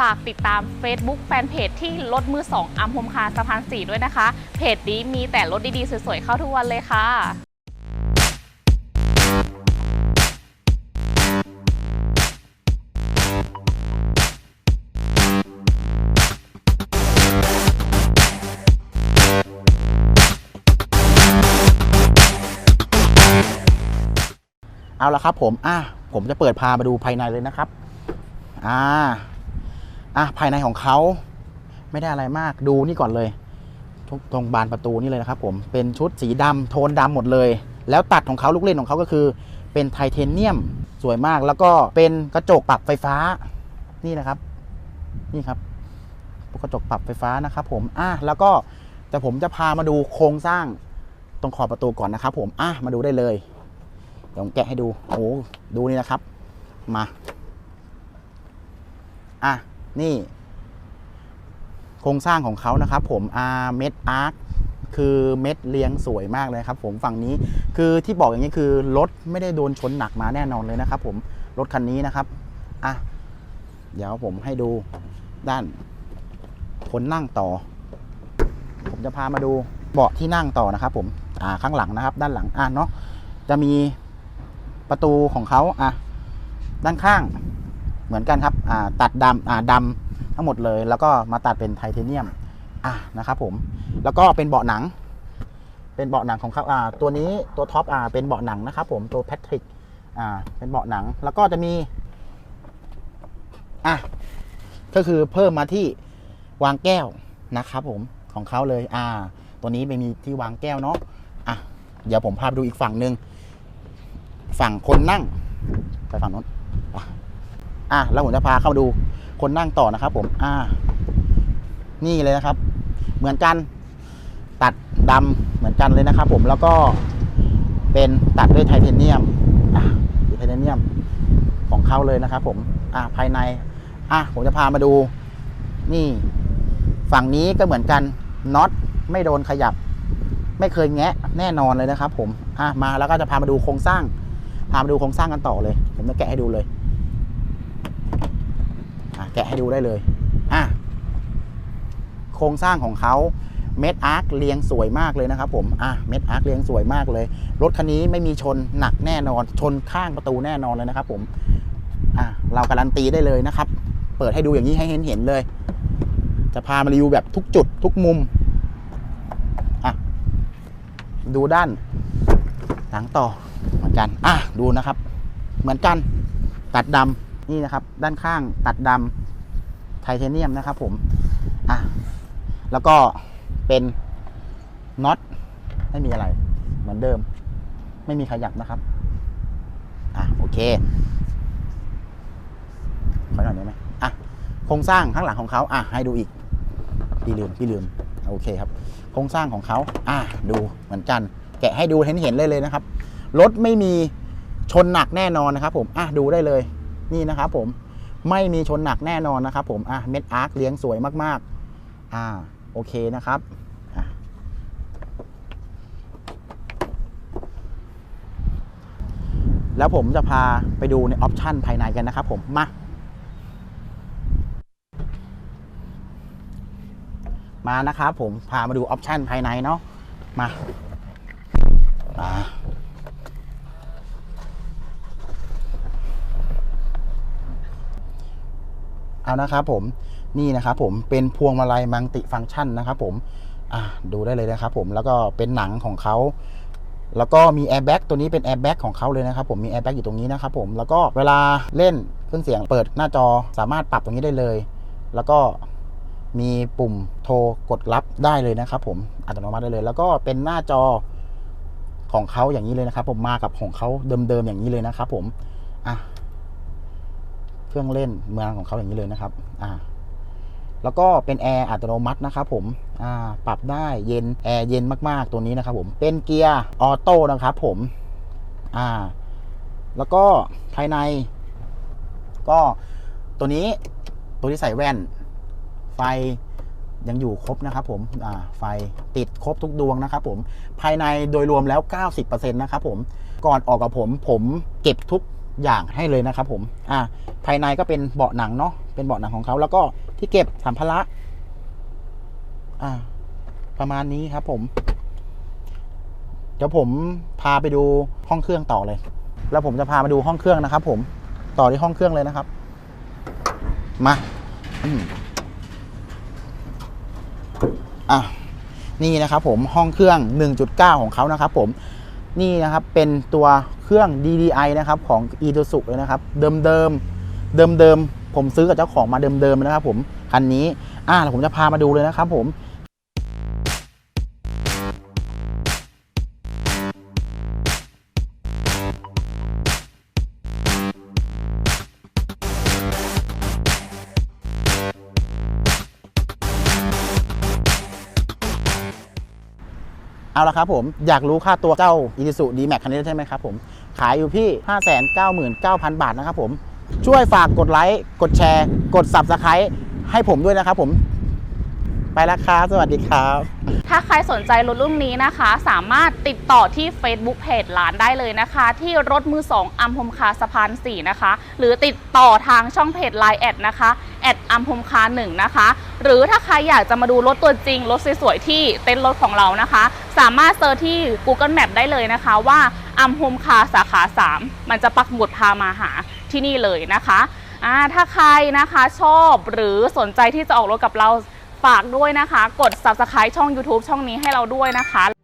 ฝากติดตาม Facebook แฟนเพจที่รถมือ2อัมพมคารสะพาน4ด้วยนะคะ เพจนี้มีแต่รถดีๆ สวยๆ เข้าทุกวันเลยค่ะเอาละครับผม อะ ผมจะเปิดพามาดูภายในเลยนะครับ อ่า อะภายในของเขาไม่ได้อะไรมากดูนี่ก่อนเลยตรงบานประตูนี่เลยนะครับผมเป็นชุดสีดำโทนดำหมดเลย แล้วตัดของเขาลูกเล่นของเขาก็คือ เป็นไทเทเนียมสวยมากแล้วก็เป็นกระจกปรับไฟฟ้านี่นะครับ นี่ครับกระจกปรับไฟฟ้านะครับผมอะแล้วก็แต่ผมจะพามาดูโครงสร้างตรงขอบประตูก่อนนะครับผมอะมาดูได้เลยเดี๋ยวผมแกะให้ดูโอ้ดูนี่นะครับ มาอะ นี่ โครงสร้างของเขานะครับ ผมอาเม็ดอาร์คคือเม็ดเลี้ยงสวยมากเลยครับ ผมฝั่งนี้คือที่บอกอย่างนี้คือรถไม่ได้โดนชนหนักมาแน่นอนเลยนะครับ ผมรถคันนี้นะครับอะเดี๋ยวผมให้ดูด้านคนนั่งต่อ ผมจะพามาดูเบาะที่นั่งต่อนะครับ ผมอ่าข้างหลังนะครับ ด้านหลังอะเนาะจะมีประตูของเขาอะด้านข้าง เหมือนกันครับตัดดำดำทั้งหมดเลย แล้วก็มาตัดเป็นไทเทเนียมะนะครับผมแล้วก็เป็นเบาะหนัง เป็นเบาะหนังของเขาตัวนี้ตัวท็อปอเป็นเบาะหนังนะครับผมตัวแพทริกเป็นเบาะหนังแล้วก็จะมีอะก็คือเพิ่มมาที่วางแก้วนะครับผมของเขาเลยอ่า ตัวนี้ไม่มีที่วางแก้วเนาะอะเดี๋ยวผมพาไปดูอีกฝั่งหนึ่งฝั่งคนนั่งไปฝั่งนู้น อะแล้วผมจะพาเข้ามาดูคนนั่งต่อนะครับ ผมอ่า นี่เลยนะครับ เหมือนกันตัดดำเหมือนกันเลยนะครับ ผมแล้วก็เป็นตัดด้วยไทเทเนียมอะไทเทเนียมของเขาเลยนะครับ ผมอะภายในอะผมจะพามาดู นี่ ฝั่งนี้ก็เหมือนกันน็อตไม่โดนขยับ ไม่เคยแงะแน่นอนเลยนะครับ ผมอะมาแล้วก็จะพามาดูโครงสร้างพามาดูโครงสร้างกันต่อเลยผมจะแกะให้ดูเลย แกะให้ดูได้เลยอะโครงสร้างของเขาเม็ดอาร์คเรียงสวยมากเลยนะครับผม อะ เม็ดอาร์คเรียงสวยมากเลย รถคันนี้ไม่มีชนหนักแน่นอน ชนข้างประตูแน่นอนเลยนะครับผม อะ เราการันตีได้เลยนะครับ เปิดให้ดูอย่างนี้ให้เห็นเห็นเลย จะพามารีวิวแบบทุกจุดทุกมุม อะ ดูด้าน หลังต่อเหมือนกัน อะ ดูนะครับ เหมือนกัน ตัดดำ นี่นะครับ ด้านข้างตัดดำไทเทเนียมนะครับผมอะแล้วก็เป็นน็อตไม่มีอะไร เหมือนเดิม ไม่มีขยับนะครับอะโอเคขอหน่อยได้ไหมอะโครงสร้างข้างหลังของเขาอะให้ดูอีกพี่ลืมพี่ลืมโอเคครับ โครงสร้างของเขาอะดูเหมือนกัน แกะให้ดูเห็นเห็นเลยเลยนะครับรถไม่มีชนหนักแน่นอนนะครับผมอะดูได้เลย นี่นะครับผมไม่มีชนหนักแน่นอนนะครับผมอะเม็ดอาร์คเลี้ยงสวยมากๆอ่าโอเคนะครับแล้วผมจะพาไปดูในออปชันภายในกันนะครับผม มา มานะครับผม พามาดูออปชันภายในเนาะ มาอ่า เอานะครับผมนี่นะครับผมเป็นพวงมาลัยมังติฟังก์ชันนะครับผมดูได้เลยนะครับผมแล้วก็เป็นหนังของเขาแล้วก็มีแอร์แบ็กตัวนี้เป็นแอร์แบ็กของเขาเลยนะครับผมมีแอร์แบ็กอยู่ตรงนี้นะครับผมแล้วก็เวลาเล่นเครื่องเสียงเปิดหน้าจอสามารถปรับตรงนี้ได้เลย แล้วก็มีปุ่มโทรกดรับได้เลยนะครับผมอัตโนมัติได้เลย แล้วก็เป็นหน้าจอของเขาอย่างนี้เลยนะครับ ผมมากับของเขาเดิมๆอย่างนี้เลยนะครับผมอะ เครื่องเล่นเมืองของเขาอย่างนี้เลยนะครับ อ่า แล้วก็เป็นแอร์อัตโนมัตินะครับ ผม อ่า ปรับได้เย็นแอร์เย็นมากๆตัวนี้นะครับ ผม เป็นเกียร์ออโต้นะครับ ผม อ่า แล้วก็ภายใน ก็ตัวนี้ตัวที่ใส่แว่น ไฟยังอยู่ครบนะครับผมอ่าไฟติดครบทุกดวงนะครับผม ภายในโดยรวมแล้ว 90%นะครับผม ก่อนออกกับผม ผมเก็บทุก อย่างให้เลยนะครับผมอ่าภายในก็เป็นเบาะหนังเนาะเป็นเบาะหนังของเขาแล้วก็ที่เก็บสัมภาระอ่า ประมาณนี้ครับผม เดี๋ยวผมพาไปดูห้องเครื่องต่อเลย แล้วผมจะพามาดูห้องเครื่องนะครับ ผมต่อที่ห้องเครื่องเลยนะครับ มาอะนี่นะครับผมห้องเครื่อง 1.9 ของเขานะครับผมนี่นะครับเป็นตัว รื่อง DDI นะครับของ e t o s u เลยนะครับเดิมเดิมเดิมเดิมผมซื้อกับเจ้าของมาเดิมเดิมนะครับผมคันนี้อ่าเดี๋ยวผมจะพามาดูเลยนะครับผมเอาละครับผมอยากรู้ค่าตัวเจ้า i s u d m a x คันนี้ใช่ไหมครับผม ขายอยู่ที่ 599,000 บาทนะครับผม ช่วยฝากกดไลค์ กดแชร์ กด Subscribe ให้ผมด้วยนะครับผม ไปล้วครับสวัสดีครับ ถ้าใครสนใจรถรุ่นนี้นะคะ สามารถติดต่อที่ Facebook Page ร้านได้เลยนะคะ ที่รถมือ2อัมพมคาสะพาน 4 นะคะ หรือติดต่อทางช่องเพจ Line แอดนะคะ แอดอัมพมคา1นะคะ หรือถ้าใครอยากจะมาดูรถตัวจริง รถสวยๆที่เต็นท์รถของเรานะคะ สามารถเซิร์ชที่ Google Map ได้เลยนะคะว่าอัมพมคาสาขา 3 มันจะปักหมุดพามาหาที่นี่เลยนะคะอ่าถ้าใครนะคะชอบหรือสนใจที่จะออกรถกับเราฝากด้วยนะคะ กด subscribe ช่อง YouTube ช่องนี้ให้เราด้วยนะคะ